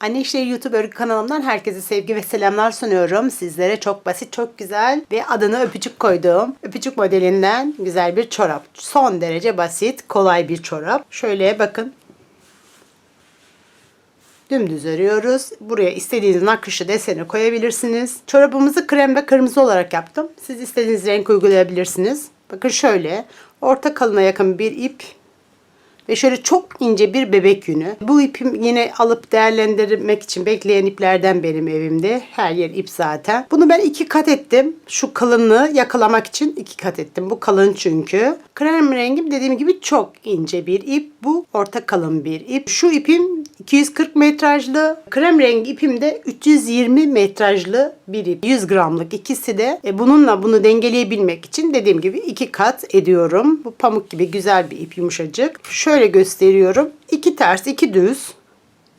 Anne İşleri YouTube örgü kanalımdan herkese sevgi ve selamlar sunuyorum. Sizlere çok basit, çok güzel ve adını öpücük koyduğum öpücük modelinden güzel bir çorap. Son derece basit, kolay bir çorap. Şöyle bakın. Dümdüz örüyoruz. Buraya istediğiniz nakışı deseni koyabilirsiniz. Çorabımızı krem ve kırmızı olarak yaptım. Siz istediğiniz renk uygulayabilirsiniz. Bakın şöyle orta kalına yakın bir ip ve şöyle çok ince bir bebek yünü. Bu ipim yine alıp değerlendirmek için bekleyen iplerden benim evimde. Her yer ip zaten. Bunu ben iki kat ettim. Şu kalınlığı yakalamak için iki kat ettim. Bu kalın çünkü. Krem rengim dediğim gibi çok ince bir ip. Bu orta kalın bir ip. Şu ipim 240 metrajlı. Krem rengi ipim de 320 metrajlı bir ip. 100 gramlık ikisi de. E, bununla bunu dengeleyebilmek için dediğim gibi iki kat ediyorum. Bu pamuk gibi güzel bir ip yumuşacık. Şöyle gösteriyorum. İki ters iki düz.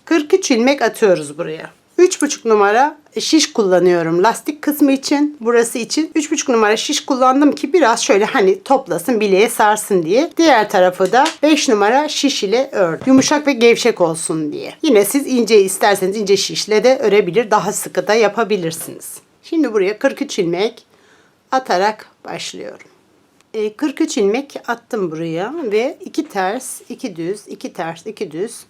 43 ilmek atıyoruz buraya. 3,5 numara şiş kullanıyorum lastik kısmı için. Burası için 3,5 numara şiş kullandım ki biraz şöyle hani toplasın bileğe sarsın diye. Diğer tarafı da 5 numara şiş ile ördüm. Yumuşak ve gevşek olsun diye. Yine siz ince isterseniz ince şişle de örebilir. Daha sıkı da yapabilirsiniz. Şimdi buraya 43 ilmek atarak başlıyorum. E, 43 ilmek attım buraya ve iki ters, iki düz, iki ters, iki düz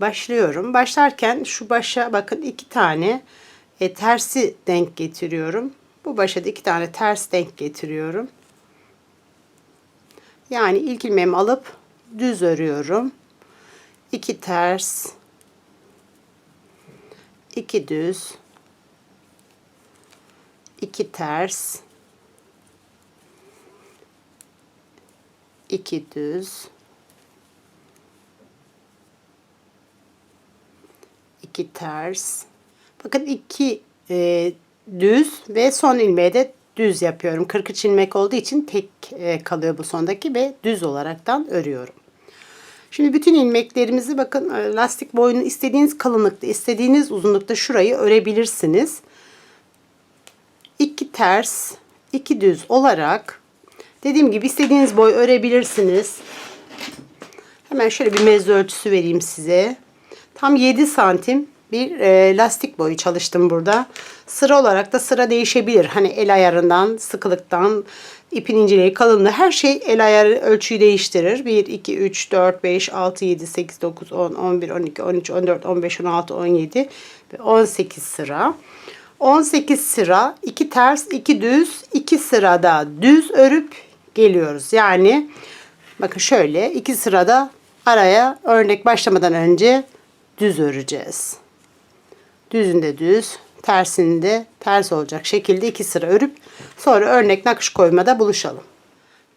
başlıyorum. Başlarken şu başa bakın iki tane e, tersi denk getiriyorum. Bu başa da iki tane ters denk getiriyorum. Yani ilk ilmeğimi alıp düz örüyorum. İki ters, iki düz, iki ters, iki düz, iki ters. Bakın iki e, düz ve son ilmeği de düz yapıyorum. 43 ilmek olduğu için tek e, kalıyor bu sondaki ve düz olaraktan örüyorum. Şimdi bütün ilmeklerimizi bakın e, lastik boyunu istediğiniz kalınlıkta, istediğiniz uzunlukta şurayı örebilirsiniz. İki ters, iki düz olarak dediğim gibi istediğiniz boy örebilirsiniz. Hemen şöyle bir mezde ölçüsü vereyim size. Tam 7 santim bir e, lastik boyu çalıştım burada. Sıra olarak da sıra değişebilir. Hani el ayarından, sıkılıktan, ipin inceliği, kalınlığı her şey el ayarı ölçüyü değiştirir. 1, 2, 3, 4, 5, 6, 7, 8, 9, 10, 11, 12, 13, 14, 15, 16, 17 ve 18 sıra. 18 sıra, 2 ters, 2 düz, 2 sırada düz örüp geliyoruz. Yani bakın şöyle 2 sırada araya örnek başlamadan önce düz öreceğiz. Düzünde düz, tersinde ters olacak şekilde iki sıra örüp sonra örnek nakış koymada buluşalım.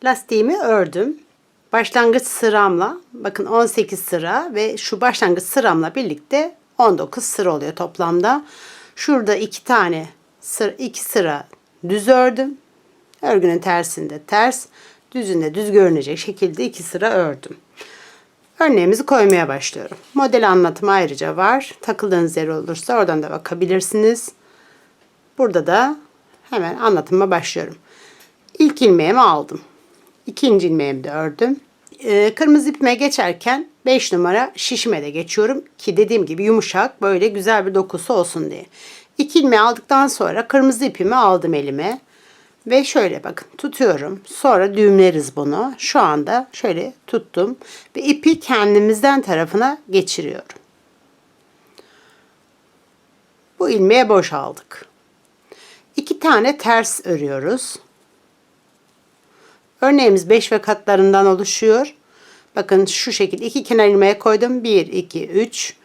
Lastiğimi ördüm. Başlangıç sıramla bakın 18 sıra ve şu başlangıç sıramla birlikte 19 sıra oluyor toplamda. Şurada iki tane sıra, iki sıra düz ördüm. Örgünün tersinde ters, düzünde düz görünecek şekilde iki sıra ördüm. Örneğimizi koymaya başlıyorum. Model anlatımı ayrıca var. Takıldığınız yer olursa oradan da bakabilirsiniz. Burada da hemen anlatıma başlıyorum. İlk ilmeğimi aldım. İkinci ilmeğimi de ördüm. Ee, kırmızı ipime geçerken 5 numara şişime de geçiyorum ki dediğim gibi yumuşak böyle güzel bir dokusu olsun diye. İki ilmeği aldıktan sonra kırmızı ipimi aldım elime. Ve şöyle bakın tutuyorum. Sonra düğümleriz bunu. Şu anda şöyle tuttum. Ve ipi kendimizden tarafına geçiriyorum. Bu ilmeğe boşaldık. İki tane ters örüyoruz. Örneğimiz 5 ve katlarından oluşuyor. Bakın şu şekilde iki kenar ilmeğe koydum. 1, 2, 3.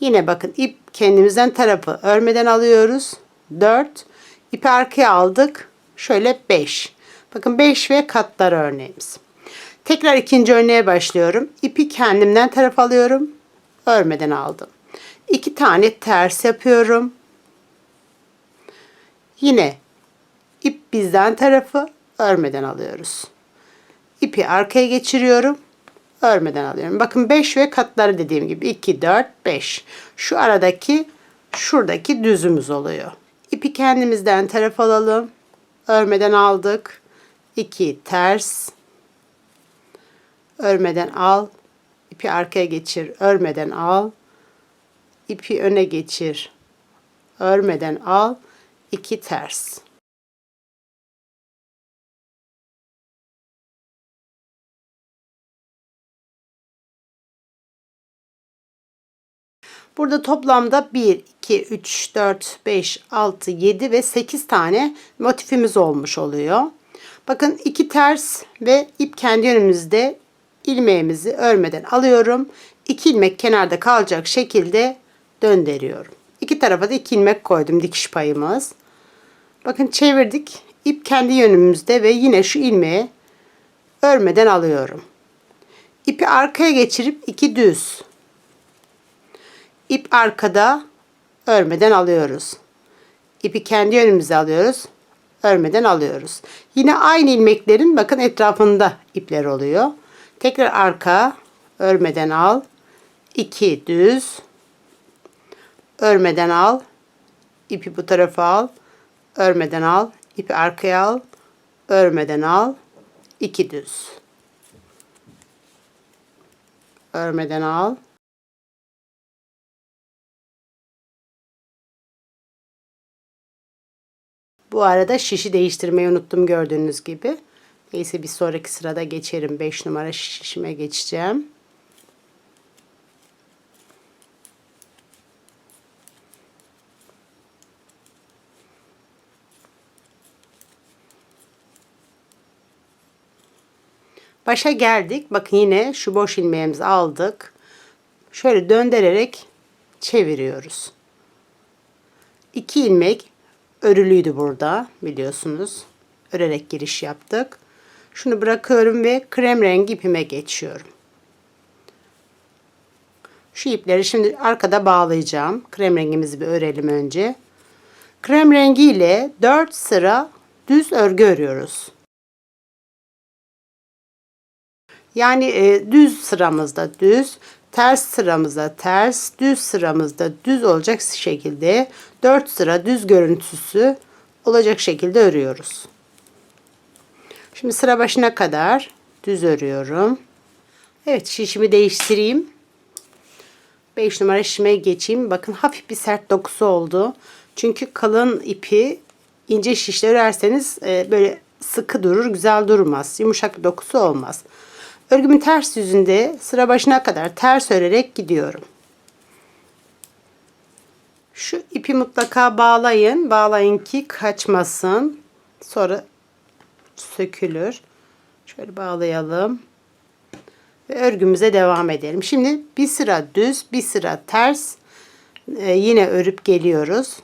Yine bakın ip kendimizden tarafı örmeden alıyoruz. 4. İpi arkaya aldık. Şöyle 5. Bakın 5 ve katlar örneğimiz. Tekrar ikinci örneğe başlıyorum. İpi kendimden taraf alıyorum. Örmeden aldım. İki tane ters yapıyorum. Yine ip bizden tarafı örmeden alıyoruz. İpi arkaya geçiriyorum. Örmeden alıyorum. Bakın 5 ve katları dediğim gibi 2, 4, 5. Şu aradaki şuradaki düzümüz oluyor. İpi kendimizden taraf alalım örmeden aldık. 2 ters örmeden al ipi arkaya geçir örmeden al ipi öne geçir. Örmeden al. 2 ters. Burada toplamda 1, 2, 3, 4, 5, 6, 7 ve 8 tane motifimiz olmuş oluyor. Bakın iki ters ve ip kendi yönümüzde ilmeğimizi örmeden alıyorum. İki ilmek kenarda kalacak şekilde döndürüyorum. İki tarafa da iki ilmek koydum dikiş payımız. Bakın çevirdik. İp kendi yönümüzde ve yine şu ilmeği örmeden alıyorum. İpi arkaya geçirip iki düz İp arkada örmeden alıyoruz. İpi kendi yönümüze alıyoruz. Örmeden alıyoruz. Yine aynı ilmeklerin bakın etrafında ipler oluyor. Tekrar arka örmeden al. 2 düz örmeden al. İpi bu tarafa al. Örmeden al. İpi arkaya al. Örmeden al. 2 düz. Örmeden al. Bu arada şişi değiştirmeyi unuttum gördüğünüz gibi. Neyse bir sonraki sırada geçerim. 5 numara şişime geçeceğim. Başa geldik. Bakın yine şu boş ilmeğimizi aldık. Şöyle döndürerek çeviriyoruz. 2 ilmek örülüydü burada biliyorsunuz. Örerek giriş yaptık. Şunu bırakıyorum ve krem rengi ipime geçiyorum. Şu ipleri şimdi arkada bağlayacağım. Krem rengimizi bir örelim önce. Krem rengi ile 4 sıra düz örgü örüyoruz. Yani e, düz sıramızda düz, ters sıramızda ters, düz sıramızda düz olacak şekilde 4 sıra düz görüntüsü olacak şekilde örüyoruz. Şimdi sıra başına kadar düz örüyorum. Evet şişimi değiştireyim. 5 numara şişime geçeyim. Bakın hafif bir sert dokusu oldu. Çünkü kalın ipi ince şişle örerseniz e, böyle sıkı durur, güzel durmaz. Yumuşak bir dokusu olmaz. Örgümün ters yüzünde sıra başına kadar ters örerek gidiyorum. Şu ipi mutlaka bağlayın. Bağlayın ki kaçmasın. Sonra sökülür. Şöyle bağlayalım. Ve örgümüze devam edelim. Şimdi bir sıra düz, bir sıra ters ee, yine örüp geliyoruz.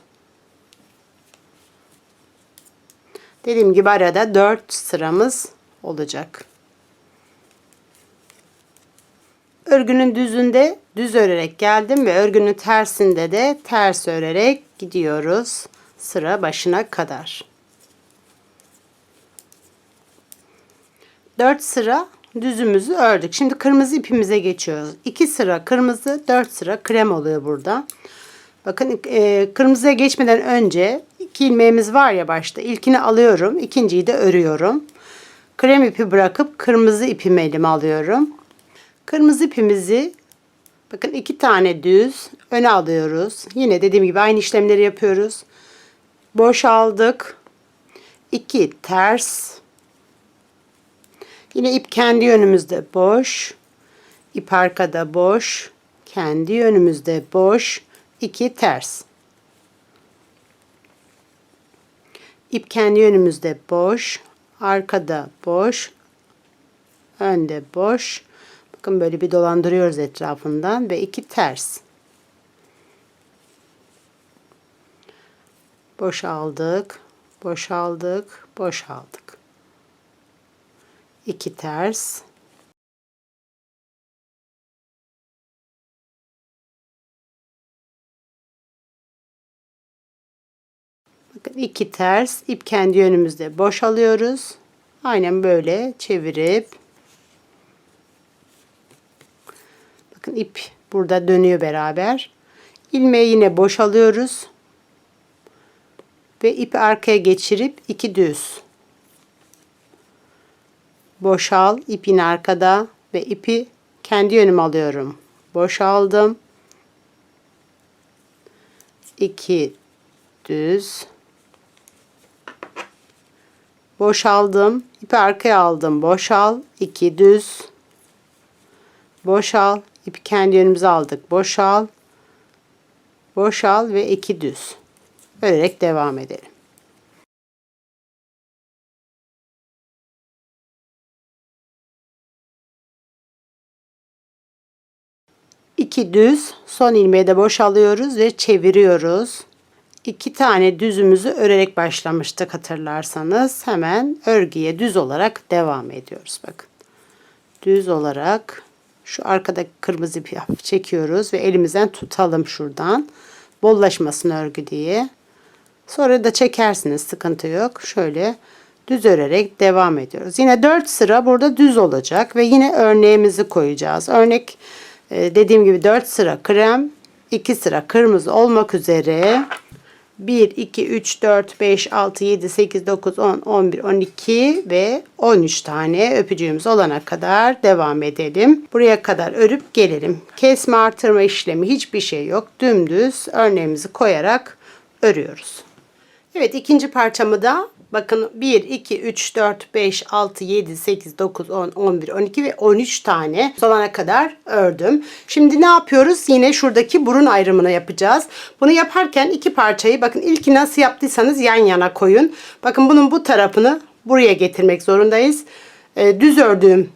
Dediğim gibi arada 4 sıramız olacak. Örgünün düzünde düz örerek geldim ve örgünün tersinde de ters örerek gidiyoruz sıra başına kadar. 4 sıra düzümüzü ördük. Şimdi kırmızı ipimize geçiyoruz. 2 sıra kırmızı, 4 sıra krem oluyor burada. Bakın e, kırmızıya geçmeden önce iki ilmeğimiz var ya başta. İlkini alıyorum, ikinciyi de örüyorum. Krem ipi bırakıp kırmızı ipimi elime alıyorum. Kırmızı ipimizi bakın iki tane düz öne alıyoruz. Yine dediğim gibi aynı işlemleri yapıyoruz. Boş aldık. iki ters. Yine ip kendi yönümüzde boş. İp arkada boş. Kendi yönümüzde boş. iki ters. İp kendi yönümüzde boş. Arkada boş. Önde boş. Bakın böyle bir dolandırıyoruz etrafından ve iki ters. Boşaldık, boşaldık, boşaldık. İki ters. Bakın iki ters ip kendi yönümüzde boşalıyoruz. Aynen böyle çevirip Bakın ip burada dönüyor beraber. İlmeği yine boşalıyoruz. Ve ipi arkaya geçirip iki düz. Boşal, ipin arkada ve ipi kendi yönüm alıyorum. Boşaldım. 2 düz boşaldım ipi arkaya aldım boşal 2 düz boşal ipi kendi yönümüze aldık boşal boşal ve 2 düz örerek devam edelim. İki düz son ilmeği de boşalıyoruz ve çeviriyoruz. İki tane düzümüzü örerek başlamıştık hatırlarsanız. Hemen örgüye düz olarak devam ediyoruz. Bakın. Düz olarak şu arkadaki kırmızı ipi hafif çekiyoruz ve elimizden tutalım şuradan. Bollaşmasın örgü diye. Sonra da çekersiniz sıkıntı yok. Şöyle düz örerek devam ediyoruz. Yine 4 sıra burada düz olacak ve yine örneğimizi koyacağız. Örnek e, dediğim gibi 4 sıra krem, 2 sıra kırmızı olmak üzere 1, 2, 3, 4, 5, 6, 7, 8, 9, 10, 11, 12 ve 13 tane öpücüğümüz olana kadar devam edelim. Buraya kadar örüp gelelim. Kesme artırma işlemi hiçbir şey yok. Dümdüz örneğimizi koyarak örüyoruz. Evet ikinci parçamı da bakın 1, 2, 3, 4, 5, 6, 7, 8, 9, 10, 11, 12 ve 13 tane olana kadar ördüm. Şimdi ne yapıyoruz? Yine şuradaki burun ayrımını yapacağız. Bunu yaparken iki parçayı bakın ilki nasıl yaptıysanız yan yana koyun. Bakın bunun bu tarafını buraya getirmek zorundayız. Ee, düz ördüğüm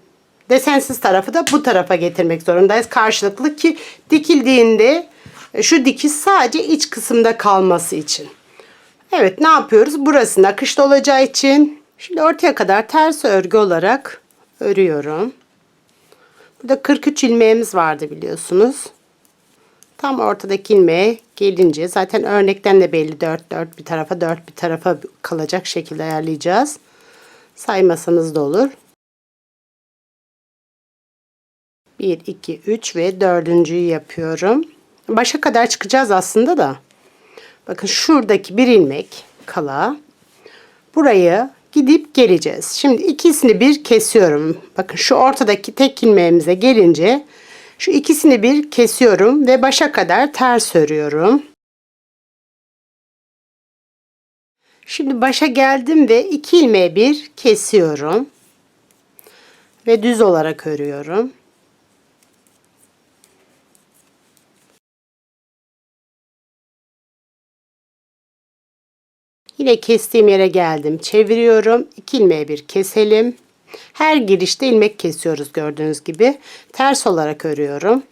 desensiz tarafı da bu tarafa getirmek zorundayız. Karşılıklı ki dikildiğinde e, şu dikiş sadece iç kısımda kalması için. Evet ne yapıyoruz? Burası nakışlı olacağı için şimdi ortaya kadar ters örgü olarak örüyorum. Burada 43 ilmeğimiz vardı biliyorsunuz. Tam ortadaki ilmeğe gelince zaten örnekten de belli 4 4 bir tarafa 4 bir tarafa kalacak şekilde ayarlayacağız. Saymasanız da olur. 1 2 3 ve dördüncüyü yapıyorum. Başa kadar çıkacağız aslında da. Bakın şuradaki bir ilmek kala. Burayı gidip geleceğiz. Şimdi ikisini bir kesiyorum. Bakın şu ortadaki tek ilmeğimize gelince şu ikisini bir kesiyorum ve başa kadar ters örüyorum. Şimdi başa geldim ve iki ilmeği bir kesiyorum. Ve düz olarak örüyorum. Yine kestiğim yere geldim. Çeviriyorum. 2 ilmeği bir keselim. Her girişte ilmek kesiyoruz gördüğünüz gibi. Ters olarak örüyorum.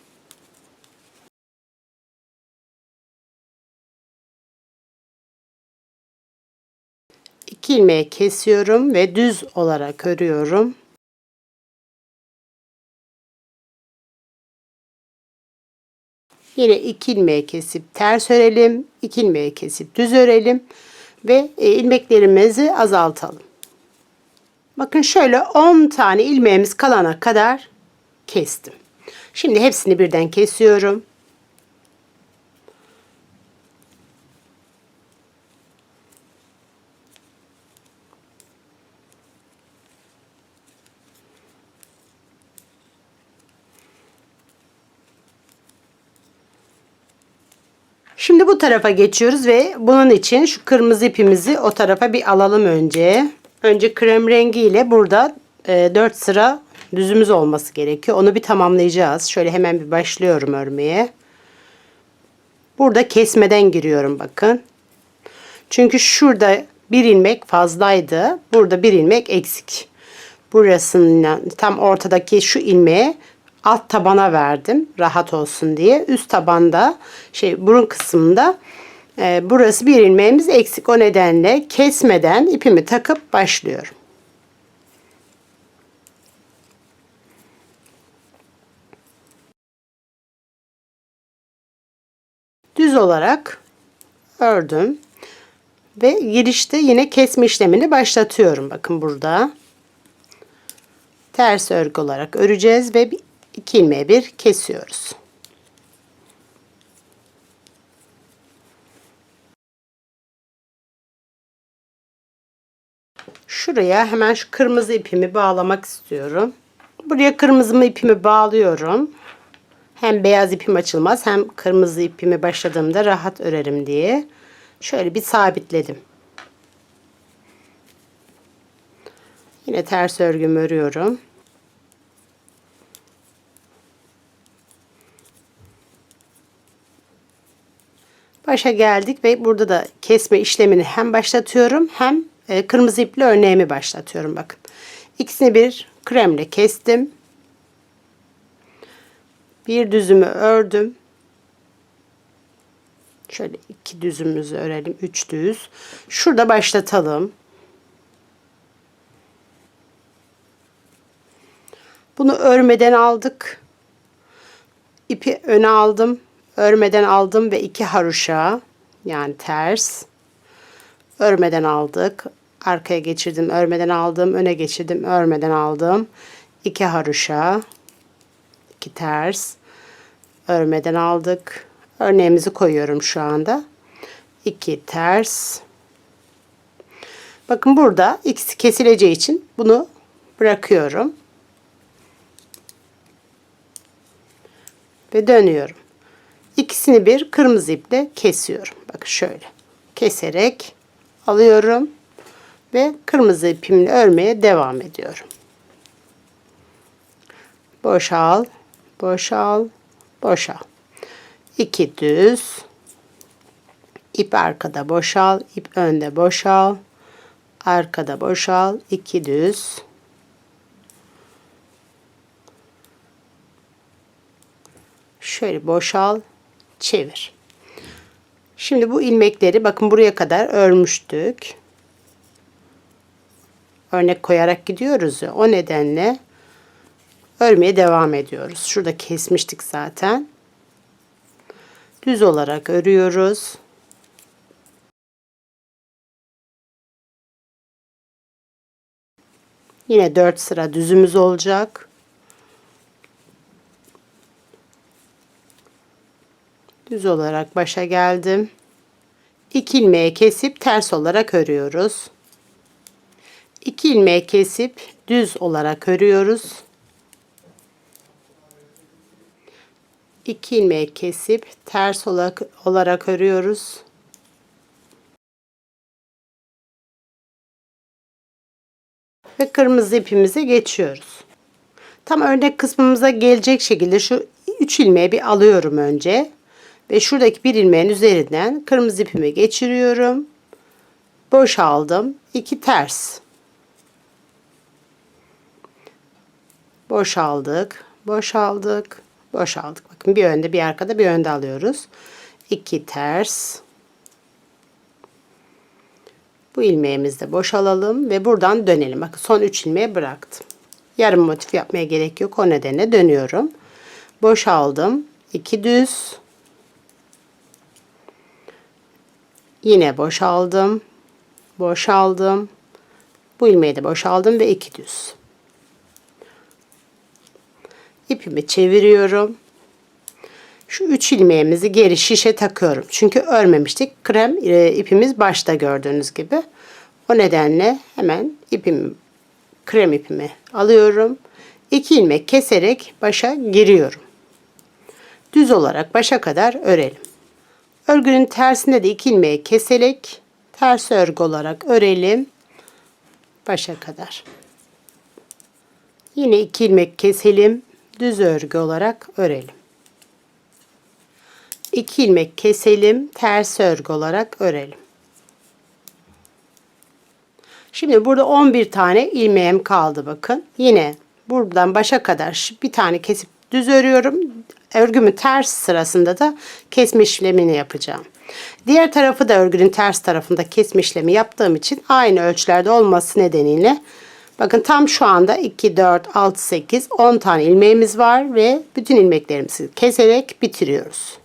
İki ilmeği kesiyorum ve düz olarak örüyorum. Yine iki ilmeği kesip ters örelim. iki ilmeği kesip düz örelim ve e, ilmeklerimizi azaltalım. Bakın şöyle 10 tane ilmeğimiz kalana kadar kestim. Şimdi hepsini birden kesiyorum. Şimdi bu tarafa geçiyoruz ve bunun için şu kırmızı ipimizi o tarafa bir alalım önce. Önce krem rengi ile burada e, 4 sıra düzümüz olması gerekiyor. Onu bir tamamlayacağız. Şöyle hemen bir başlıyorum örmeye. Burada kesmeden giriyorum bakın. Çünkü şurada bir ilmek fazlaydı. Burada bir ilmek eksik. Burasının tam ortadaki şu ilmeğe alt tabana verdim rahat olsun diye. Üst tabanda şey burun kısmında e, burası bir ilmeğimiz eksik. O nedenle kesmeden ipimi takıp başlıyorum. Düz olarak ördüm. Ve girişte yine kesme işlemini başlatıyorum. Bakın burada. Ters örgü olarak öreceğiz ve 2 ilmeğe bir kesiyoruz. Şuraya hemen şu kırmızı ipimi bağlamak istiyorum. Buraya kırmızı ipimi bağlıyorum. Hem beyaz ipim açılmaz hem kırmızı ipimi başladığımda rahat örerim diye. Şöyle bir sabitledim. Yine ters örgümü örüyorum. Başa geldik ve burada da kesme işlemini hem başlatıyorum hem e, kırmızı iple örneğimi başlatıyorum bakın. İkisini bir kremle kestim. Bir düzümü ördüm. Şöyle iki düzümüzü örelim. Üç düz. Şurada başlatalım. Bunu örmeden aldık. İpi öne aldım. Örmeden aldım ve iki haroşa yani ters. Örmeden aldık. Arkaya geçirdim. Örmeden aldım. Öne geçirdim. Örmeden aldım. iki haroşa. iki ters. Örmeden aldık. Örneğimizi koyuyorum şu anda. 2 ters. Bakın burada ikisi kesileceği için bunu bırakıyorum. Ve dönüyorum. İkisini bir kırmızı iple kesiyorum. Bakın şöyle. Keserek alıyorum ve kırmızı ipimle örmeye devam ediyorum. Boşal, boşal, boşal. 2 düz. ip arkada boşal, ip önde boşal. Arkada boşal, 2 düz. Şöyle boşal, çevir. Şimdi bu ilmekleri bakın buraya kadar örmüştük. Örnek koyarak gidiyoruz ya. O nedenle örmeye devam ediyoruz. Şurada kesmiştik zaten. Düz olarak örüyoruz. Yine 4 sıra düzümüz olacak. Düz olarak başa geldim. 2 ilmeği kesip ters olarak örüyoruz. 2 ilmeği kesip düz olarak örüyoruz. 2 ilmeği kesip ters olarak, olarak örüyoruz. Ve kırmızı ipimize geçiyoruz. Tam örnek kısmımıza gelecek şekilde şu 3 ilmeği bir alıyorum önce. Ve şuradaki bir ilmeğin üzerinden kırmızı ipimi geçiriyorum. Boşaldım. 2 ters. Boşaldık. Boşaldık boşaldık. Bakın bir önde bir arkada bir önde alıyoruz. 2 ters. Bu ilmeğimizi de boşalalım ve buradan dönelim. Bakın son 3 ilmeği bıraktım. Yarım motif yapmaya gerek yok. O nedenle dönüyorum. Boşaldım. 2 düz. Yine boşaldım. Boşaldım. Bu ilmeği de boşaldım ve 2 düz ipimi çeviriyorum. Şu üç ilmeğimizi geri şişe takıyorum. Çünkü örmemiştik. Krem e, ipimiz başta gördüğünüz gibi. O nedenle hemen ipimi krem ipimi alıyorum. İki ilmek keserek başa giriyorum. Düz olarak başa kadar örelim. Örgünün tersinde de iki ilmeği keserek ters örgü olarak örelim. Başa kadar. Yine iki ilmek keselim düz örgü olarak örelim. 2 ilmek keselim, ters örgü olarak örelim. Şimdi burada 11 tane ilmeğim kaldı bakın. Yine buradan başa kadar bir tane kesip düz örüyorum. Örgümün ters sırasında da kesme işlemini yapacağım. Diğer tarafı da örgünün ters tarafında kesme işlemi yaptığım için aynı ölçülerde olması nedeniyle Bakın tam şu anda 2, 4, 6, 8, 10 tane ilmeğimiz var ve bütün ilmeklerimizi keserek bitiriyoruz.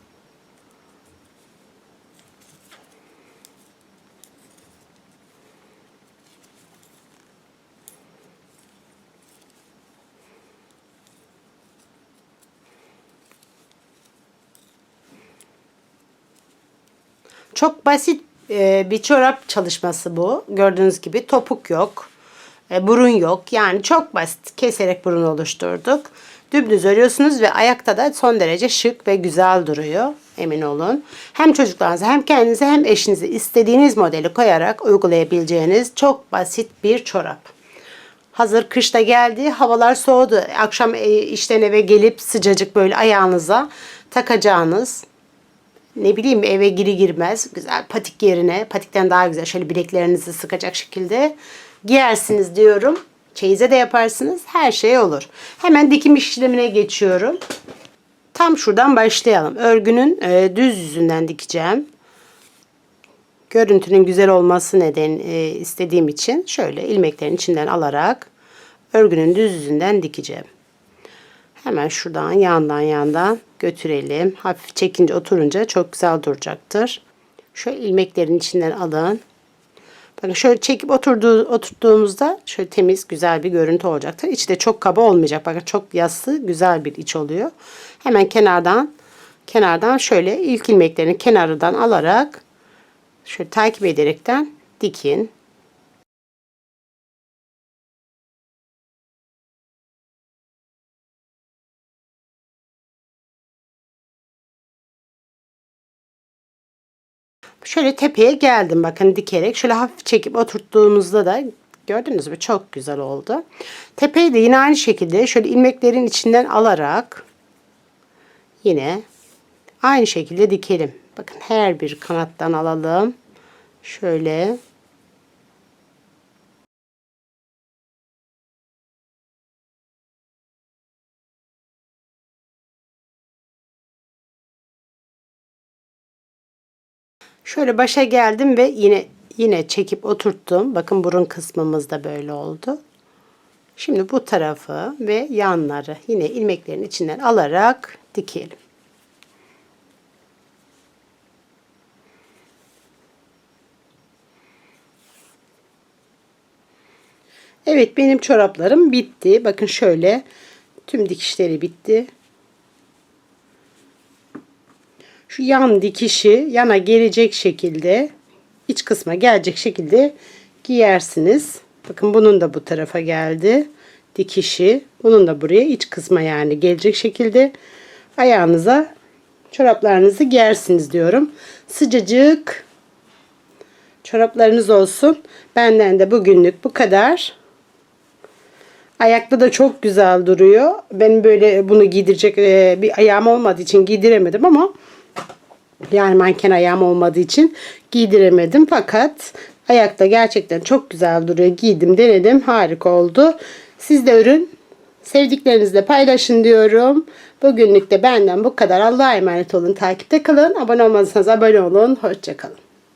Çok basit e, bir çorap çalışması bu. Gördüğünüz gibi topuk yok. E, burun yok. Yani çok basit keserek burun oluşturduk. Dümdüz örüyorsunuz ve ayakta da son derece şık ve güzel duruyor. Emin olun. Hem çocuklarınıza hem kendinize hem eşinize istediğiniz modeli koyarak uygulayabileceğiniz çok basit bir çorap. Hazır kışta geldi, havalar soğudu. Akşam e, işten eve gelip sıcacık böyle ayağınıza takacağınız ne bileyim eve giri girmez güzel patik yerine patikten daha güzel şöyle bileklerinizi sıkacak şekilde giyersiniz diyorum. Çeyize de yaparsınız. Her şey olur. Hemen dikim işlemine geçiyorum. Tam şuradan başlayalım. Örgünün e, düz yüzünden dikeceğim. Görüntünün güzel olması neden e, istediğim için şöyle ilmeklerin içinden alarak örgünün düz yüzünden dikeceğim. Hemen şuradan yandan yandan götürelim. Hafif çekince oturunca çok güzel duracaktır. Şöyle ilmeklerin içinden alın. Bakın şöyle çekip oturduğu, oturttuğumuzda şöyle temiz güzel bir görüntü olacaktır. İçi de çok kaba olmayacak. Bakın çok yassı güzel bir iç oluyor. Hemen kenardan kenardan şöyle ilk ilmeklerini kenarından alarak şöyle takip ederekten dikin. Şöyle tepeye geldim bakın dikerek. Şöyle hafif çekip oturttuğumuzda da gördünüz mü çok güzel oldu. Tepeyi de yine aynı şekilde şöyle ilmeklerin içinden alarak yine aynı şekilde dikelim. Bakın her bir kanattan alalım. Şöyle Şöyle başa geldim ve yine yine çekip oturttum. Bakın burun kısmımız da böyle oldu. Şimdi bu tarafı ve yanları yine ilmeklerin içinden alarak dikelim. Evet benim çoraplarım bitti. Bakın şöyle tüm dikişleri bitti. Şu yan dikişi yana gelecek şekilde iç kısma gelecek şekilde giyersiniz. Bakın bunun da bu tarafa geldi. Dikişi. Bunun da buraya iç kısma yani gelecek şekilde ayağınıza çoraplarınızı giyersiniz diyorum. Sıcacık çoraplarınız olsun. Benden de bugünlük bu kadar. Ayakta da çok güzel duruyor. Ben böyle bunu giydirecek e, bir ayağım olmadığı için giydiremedim ama yani manken ayağım olmadığı için giydiremedim. Fakat ayakta gerçekten çok güzel duruyor. Giydim, denedim. Harika oldu. Siz de ürün sevdiklerinizle paylaşın diyorum. Bugünlük de benden bu kadar. Allah'a emanet olun. Takipte kalın. Abone olmadıysanız abone olun. Hoşçakalın.